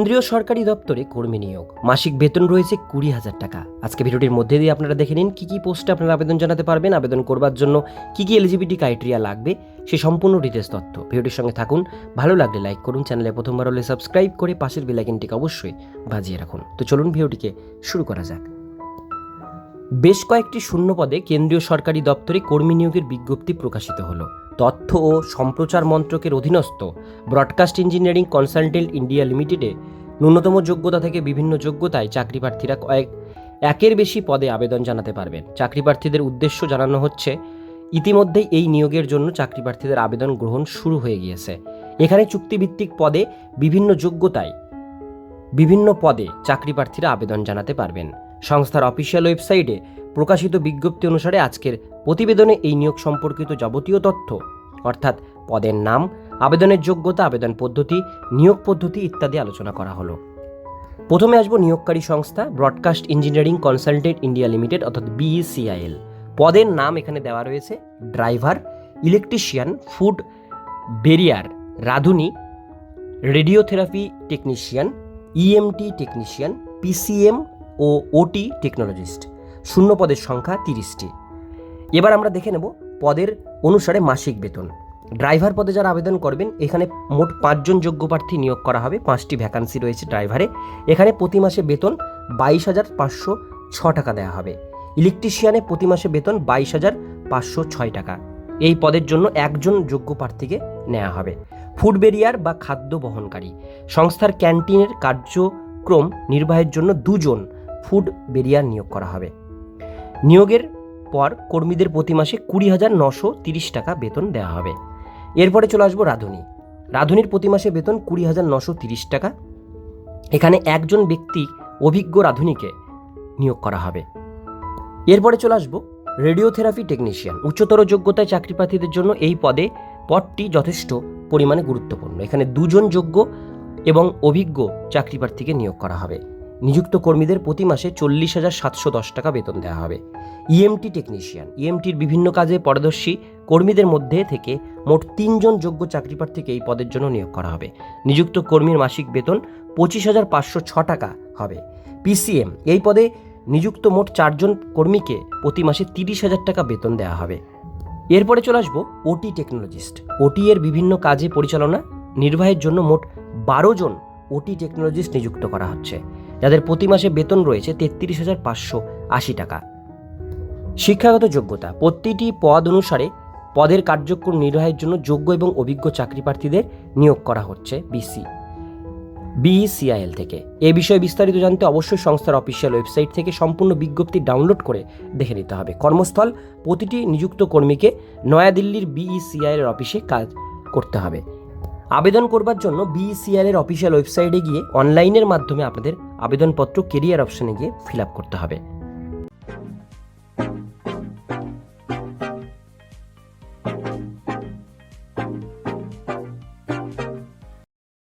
কেন্দ্রীয় সরকারি দপ্তরে কর্মী নিয়োগ। মাসিক বেতন রয়েছে কুড়ি হাজার টাকা। আজকে ভিডিওটির মধ্যে দিয়ে আপনারা দেখে নিন কী কী পোস্টে আপনারা আবেদন জানাতে পারবেন, আবেদন করবার জন্য কী কী এলিজিবিলিটি ক্রাইটেরিয়া লাগবে, সে সম্পূর্ণ ডিটেলস তথ্য। ভিডিওটির সঙ্গে থাকুন, ভালো লাগলে লাইক করুন, চ্যানেলে প্রথমবার হলে সাবস্ক্রাইব করে পাশের বেলাইকনটিকে অবশ্যই বাজিয়ে রাখুন। তো চলুন ভিডিওটিকে শুরু করা যাক। বেশ কয়েকটি শূন্য পদে কেন্দ্রীয় সরকারি দপ্তরে কর্মী নিয়োগের বিজ্ঞপ্তি প্রকাশিত হলো। তথ্য ও সম্প্রচার মন্ত্রকের অধীনস্থ ব্রডকাস্ট ইঞ্জিনিয়ারিং কনসালটেন্ট ইন্ডিয়া লিমিটেডে ন্যূনতম যোগ্যতা থেকে বিভিন্ন যোগ্যতায় চাকরি প্রার্থীরা কয়েক, একের বেশি পদে আবেদন জানাতে পারবেন। চাকরি প্রার্থীদের উদ্দেশ্য জানানো হচ্ছে, ইতিমধ্যেই এই নিয়োগের জন্য চাকরি প্রার্থীদের আবেদন গ্রহণ শুরু হয়ে গিয়েছে। এখানে চুক্তিভিত্তিক পদে বিভিন্ন যোগ্যতায় বিভিন্ন পদে চাকরি প্রার্থীরা আবেদন জানাতে পারবেন। সংস্থার অফিসিয়াল ওয়েবসাইটে প্রকাশিত বিজ্ঞপ্তি অনুসারে আজকের প্রতিবেদনে এই নিয়োগ সম্পর্কিত যাবতীয় তথ্য, অর্থাৎ পদের নাম, আবেদনের যোগ্যতা, আবেদন পদ্ধতি, নিয়োগ পদ্ধতি ইত্যাদি আলোচনা করা হলো। প্রথমে আসব নিয়োগকারী সংস্থা broadcast engineering consultant India limited, অর্থাৎ বিইসিআইএল। পদের নাম এখানে দেওয়া রয়েছে ড্রাইভার, ইলেকট্রিশিয়ান, ফুড বেরিয়ার, রাঁধুনি, radiotherapy technician, EMT technician, PCM ও ওটি টেকনোলজিস্ট। শূন্য পদের সংখ্যা তিরিশটি। এবার আমরা দেখে নেব পদের অনুসারে মাসিক বেতন। ড্রাইভার পদে যারা আবেদন করবেন, এখানে মোট পাঁচজন যোগ্য প্রার্থী নিয়োগ করা হবে। পাঁচটি ভ্যাকান্সি রয়েছে ড্রাইভারে। এখানে প্রতি মাসে বেতন বাইশ হাজার পাঁচশো ছ টাকা দেওয়া হবে। ইলেকট্রিশিয়ানে প্রতি মাসে বেতন বাইশ হাজার পাঁচশো ছয় টাকা। এই পদের জন্য একজন যোগ্য প্রার্থীকে নেওয়া হবে। ফুড বেরিয়ার বা খাদ্য বহনকারী। সংস্থার ক্যান্টিনের কার্যক্রম নির্বাহের জন্য দুজন ফুড বেরিয়ার নিয়োগ করা হবে। নিয়োগের পর কর্মীদের প্রতি মাসে কুড়ি হাজার নশো তিরিশ টাকা বেতন দেওয়া হবে। এরপরে চলে আসব রাঁধুনি। রাঁধুনির প্রতি মাসে বেতন কুড়ি হাজার নশো তিরিশ টাকা। এখানে একজন ব্যক্তি অভিজ্ঞ রাঁধুনিকে নিয়োগ করা হবে। এরপরে চলে আসব রেডিওথেরাপি টেকনিশিয়ান। উচ্চতর যোগ্যতায় চাকরি প্রার্থীদের জন্য এই পদে পদটি যথেষ্ট পরিমাণে গুরুত্বপূর্ণ। এখানে দুজন যোগ্য এবং অভিজ্ঞ চাকরি প্রার্থীকে নিয়োগ করা হবে। নিযুক্ত কর্মীদের প্রতি মাসে চল্লিশ হাজার সাতশো দশ টাকা বেতন দেওয়া হবে। ইএমটি টেকনিশিয়ান ইএমটির বিভিন্ন কাজে পারদর্শী কর্মীদের মধ্যে থেকে মোট তিনজন যোগ্য চাকরি প্রার্থীকে এই পদের জন্য নিয়োগ করা হবে। নিযুক্ত কর্মীর মাসিক বেতন পঁচিশ হাজার পাঁচশো ছ টাকা হবে। পিসিএম এই পদে নিযুক্ত মোট চারজন কর্মীকে প্রতি মাসে তিরিশ হাজার টাকা বেতন দেওয়া হবে। এরপরে চলে আসব ওটি টেকনোলজিস্ট ওটি এর বিভিন্ন কাজে পরিচালনা নির্বাহের জন্য মোট বারো জন ওটি টেকনোলজিস্ট নিযুক্ত করা হচ্ছে। যাদের প্রতি মাসে বেতন রয়েছে তেত্রিশ হাজার পাঁচশো আশি টাকা। শিক্ষাগত যোগ্যতা, প্রতিটি পদ অনুসারে পদের কার্যক্রম নির্বাহের জন্য যোগ্য এবং অভিজ্ঞ চাকরি প্রার্থীদের নিয়োগ করা হচ্ছে বিসি বিইসিআইএল থেকে। এ বিষয়ে বিস্তারিত জানতে অবশ্যই সংস্থার অফিসিয়াল ওয়েবসাইট থেকে সম্পূর্ণ বিজ্ঞপ্তি ডাউনলোড করে দেখে নিতে হবে। কর্মস্থল, প্রতিটি নিযুক্ত কর্মীকে নয়াদিল্লির বিইসিআইএল অফিসে কাজ করতে হবে। আবেদন করবার জন্য বিইসিআর এর অফিসিয়াল ওয়েবসাইটে গিয়ে অনলাইনের মাধ্যমে আপনাদের আবেদনপত্র কেরিয়ার অপশনে গিয়ে ফিল আপ করতে হবে।